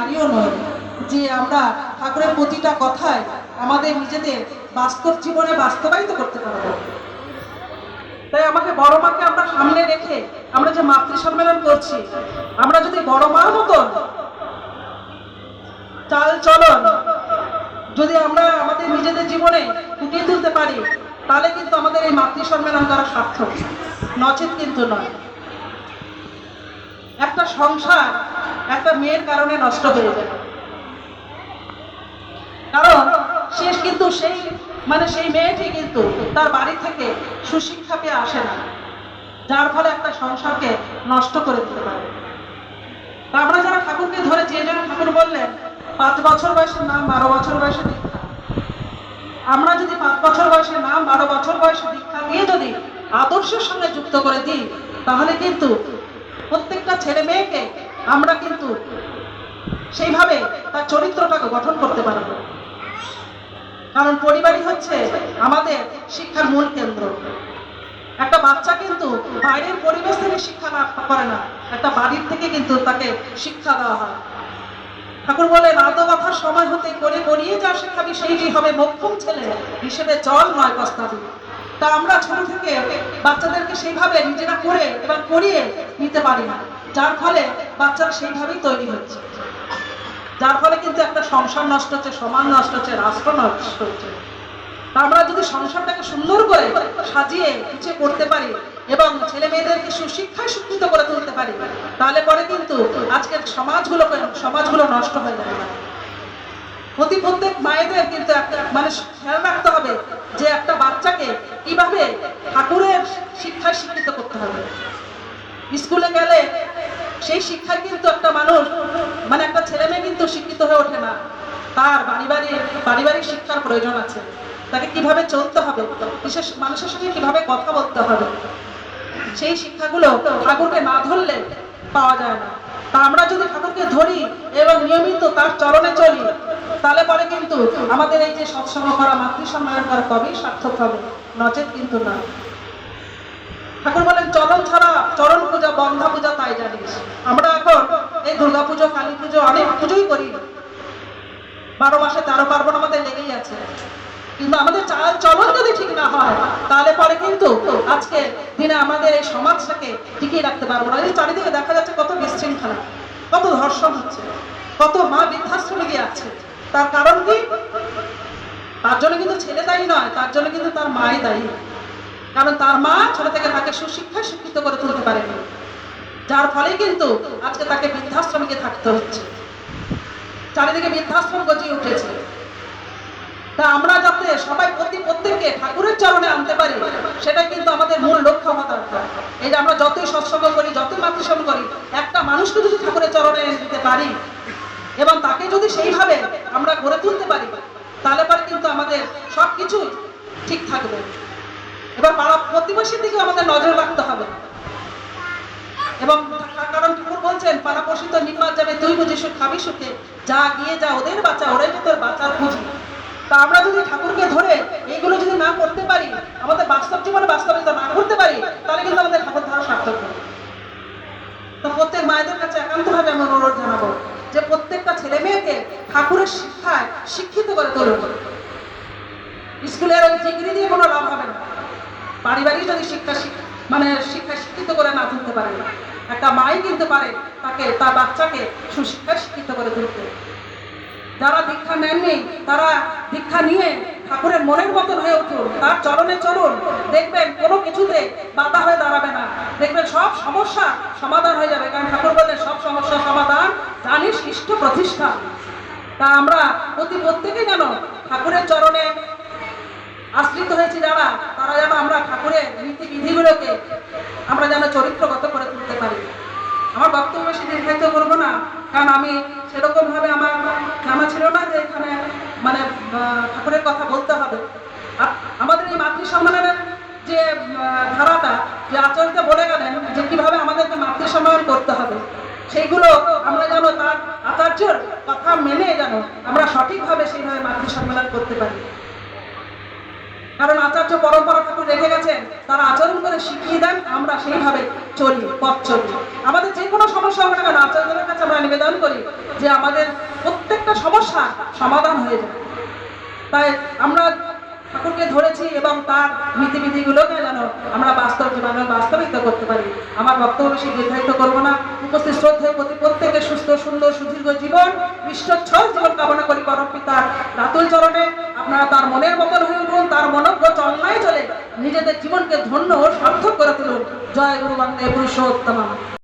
নারীও নয় যে আমরা ঠাকুরের প্রতিটা কথায় আমাদের নিজেদের বাস্তব জীবনে বাস্তবায়িত করতে পারব। তাই আমাকে বড় মাকে আমরা সামনে রেখে আমরা যে মাতৃ সম্মেলন করছি, আমরা যদি বড় মার মতন চাল চলন, যদি আমরা আমাদের নিজেদের জীবনে ফুটিয়ে তুলতে পারি, তাহলে কিন্তু আমাদের এই মাতৃ সম্মেলন করা সার্থক, নচেত কিন্তু নয়। একটা সংসার একটা মেয়ের কারণে নষ্ট হয়ে যায় কারণ সে কিন্তু সেই মানে সেই মেয়েটি কিন্তু তার বাড়ি থেকে সুশিক্ষা পেয়ে আসে না, যার ফলে একটা সংসারকে নষ্ট করে দিতে পারে। আমরা যারা ঠাকুরকে ধরেছি, এই জন্য ঠাকুর বললেন, পাঁচ বছর বয়সের নাম বারো বছর বয়সে আমরা যদি পাঁচ বছর বয়সে নাম বারো বছর বয়সে দীক্ষা দিয়ে যদি আদর্শের সঙ্গে যুক্ত করে দিই, তাহলে কিন্তু প্রত্যেকটা ছেলে মেয়েকে আমরা কিন্তু সেইভাবে তার চরিত্রটাকে গঠন করতে পারব। কারণ পরিবারই হচ্ছে আমাদের শিক্ষার মূল কেন্দ্র। একটা বাচ্চা কিন্তু বাইরের পরিবেশ থেকে শিক্ষা লাভ করে না, একটা বাড়ির থেকে কিন্তু তাকে শিক্ষা দেওয়া হয়। ঠাকুর বলেন আদো কথার সময় হতে করে করিয়ে যা শেখাবি সেইটি হবে মক্ষম ছেলে হিসেবে চল নয় প্রস্তাবি। তা আমরা ছোট থেকে বাচ্চাদেরকে সেইভাবে নিজেরা করে এবং করিয়ে নিতে পারি না। যার ফলে বাচ্চারা সেইভাবেই তৈরি হচ্ছে। যার ফলে কিন্তু একটা সংসার নষ্ট হচ্ছে, সমাজ নষ্ট হচ্ছে, রাষ্ট্র নষ্ট হচ্ছে। আমরা যদি সংসারটাকে সুন্দর করে সাজিয়ে গুছিয়ে করতে পারি এবং ছেলে মেয়েদেরকে সুশিক্ষায় শিক্ষিত করে তুলতে পারি, তাহলে পরে কিন্তু আজকের সমাজগুলো সমাজগুলো নষ্ট হয়ে যাবে। প্রতি প্রত্যেক মায়েদের কিন্তু একটা মানে খেয়াল রাখতে হবে যে একটা বাচ্চাকে কীভাবে ঠাকুরের শিক্ষায় শিক্ষিত করতে হবে। স্কুলে গেলে সেই শিক্ষায় কিন্তু একটা মানুষ মানে একটা ছেলে মেয়ে কিন্তু শিক্ষিত হয়ে ওঠে না। তার পারিবারিক পারিবারিক শিক্ষার প্রয়োজন আছে। তাকে কীভাবে চলতে হবে? বিশেষ মানুষের সঙ্গে কীভাবে কথা বলতে হবে? সেই শিক্ষাগুলো ঠাকুরকে না ধরলে পাওয়া যায় না। তা আমরা যদি ঠাকুরকে ধরি এবং নিয়মিত তার চরণে চলি, তাহলে পরে কিন্তু আমাদের এই যে সৎসঙ্গ করা মাতৃসম্মান করা কবেই সার্থক হবে। নচেত কিন্তু না। ঠাকুর বলেন চরণ ছাড়া চরণ পূজা, বন্ধা পূজা তাই জানিস। আমরা এখন এই দুর্গা পুজো, কালী পুজো অনেক পুজোই করি। বারো মাসে তেরো পার্বণ আমাদের লেগেই আছে। কিন্তু আমাদের চাল চলন যদি ঠিক না হয়, তাহলে পরে কিন্তু আজকে দিনে আমাদের এই সমাজটাকে টিকিয়ে রাখতে পারব না। এই চারিদিকে দেখা যাচ্ছে কত বিশৃঙ্খলা, কত ধর্ষণ হচ্ছে, কত মা বৃদ্ধাশ্রমে গিয়ে আছে। তার কারণ কি? তার জন্য কিন্তু ছেলে দায়ী নয়, তার জন্য কিন্তু তার মাই দায়ী। কারণ তার মা ছোট থেকে তাকে সুশিক্ষায় শিক্ষিত করে তুলতে পারেনি। যার ফলে কিন্তু আজকে তাকে বৃদ্ধাশ্রমে গিয়ে থাকতে হচ্ছে। চারিদিকে বৃদ্ধাশ্রম গজিয়ে উঠেছে। তা আমরা যাতে সবাই প্রতি প্রত্যেককে ঠাকুরের চরণে আনতে পারি, সেটাই কিন্তু আমাদের মূল লক্ষ্য হওয়া দরকার। এই যে আমরা যতই সৎসঙ্গ করি, যতই মাতৃসঙ্গ করি, একটা মানুষকে যদি ঠাকুরের চরণে দিতে পারি, এবং তাকে যদি সেইভাবে আমরা গড়ে তুলতে পারি, তাহলে পরে কিন্তু আমাদের সব কিছুই ঠিক থাকবে। এবার পাড়া প্রতিবেশীর দিকে আমাদের নজর রাখতে হবে। এবং কারণ ঠাকুর বলছেন পাড়াপড়শি তো নির্মাণ যাবে তুই বুঝিস খাবি সুখে। যা গিয়ে যা, ওদের বাচ্চা ওরাই তো তোর বাঁচার খুঁজি। তা আমরা যদি ঠাকুরকে ধরে এইগুলো যদি না করতে পারি, আমাদের বাস্তব জীবনে বাস্তবিত না করতে পারি, তাহলে কিন্তু আমাদের ঠাকুর ধরা সার্থক তো প্রত্যেক মায়েদের কাছে একান্তভাবে আমি অনুরোধ জানাব যে প্রত্যেকটা ছেলে মেয়েকে ঠাকুরের শিক্ষায় শিক্ষিত করে তুলুন। স্কুলের ওই ডিগ্রি দিয়ে কোনো লাভ হবে না। পারিবারিক যদি শিক্ষা মানে শিক্ষা শিক্ষিত করে না তুলতে পারে, একটা মাই কিন্তু পারে, তাকে, তার বাচ্চাকে সুশিক্ষায় শিক্ষিত করে তুলতে। যারা দীক্ষা নেননি, তারা দীক্ষা নিয়ে ঠাকুরের মনের মতন হয়ে উঠুন, তার চরণে চলুন, দেখবেন কোনো কিছুতে বাধা হয়ে দাঁড়াবে না। দেখবেন সব সমস্যা সমাধান হয়ে যাবে, কারণ ঠাকুর বললেন, সব সমস্যা সমাধান, জানিস ইষ্ট প্রতিষ্ঠা। তা আমরা প্রতি প্রত্যেকেই যেন ঠাকুরের চরণে আশ্রিত হয়েছি যারা, তারা যেন আমরা ঠাকুরের নীতি বিধিগুলোকে আমরা যেন চরিত্রগত করে তুলতে পারি। আমার বক্তব্য বেশি দীর্ঘায়িত করব না, কারণ আমি সেরকম ভাবে আমার জানা ছিল না যে এখানে মানে ঠাকুরের কথা বলতে হবে। আমাদের এই মাতৃ সম্মেলনের যে ধারাটা, যে আচরণকে বলে গেলেন, যে কীভাবে আমাদেরকে মাতৃ সম্মেলন করতে হবে, সেইগুলো আমরা যেন তার আচার্যর কথা মেনে যেন আমরা সঠিকভাবে সেইভাবে মাতৃ সম্মেলন করতে পারি। কারণ আচার্য পরম্পরা ঠাকুর রেখে গেছেন, তারা আচরণ করে শিখিয়ে দেন, আমরা সেইভাবে চলি, পথ চলি। আমাদের যে কোনো সমস্যা হবে না কেন, আচার্যদের কাছে আমরা নিবেদন করি যে আমাদের প্রত্যেকটা সমস্যা সমাধান হয়ে যায় তাই আমরা ঠাকুরকে ধরেছি এবং তার নীতিবিধিগুলোকে যেন আমরা বাস্তব জীবনে বাস্তবিত করতে পারি। আমার বক্তব্য বেশি দীর্ঘায়িত করব না। উপস্থিত শ্রদ্ধেয় প্রতি প্রত্যেকের সুস্থ, সুন্দর, সুদীর্ঘ জীবন বিশ্বচ্ছল জীবন কামনা করি পরম পিতার রাতুল চরণে আপনারা তার মনের মতন হয়ে উঠুন তার মনজ্ঞ চলনায় চলে নিজেদের জীবনকে ধন্য ও সার্থক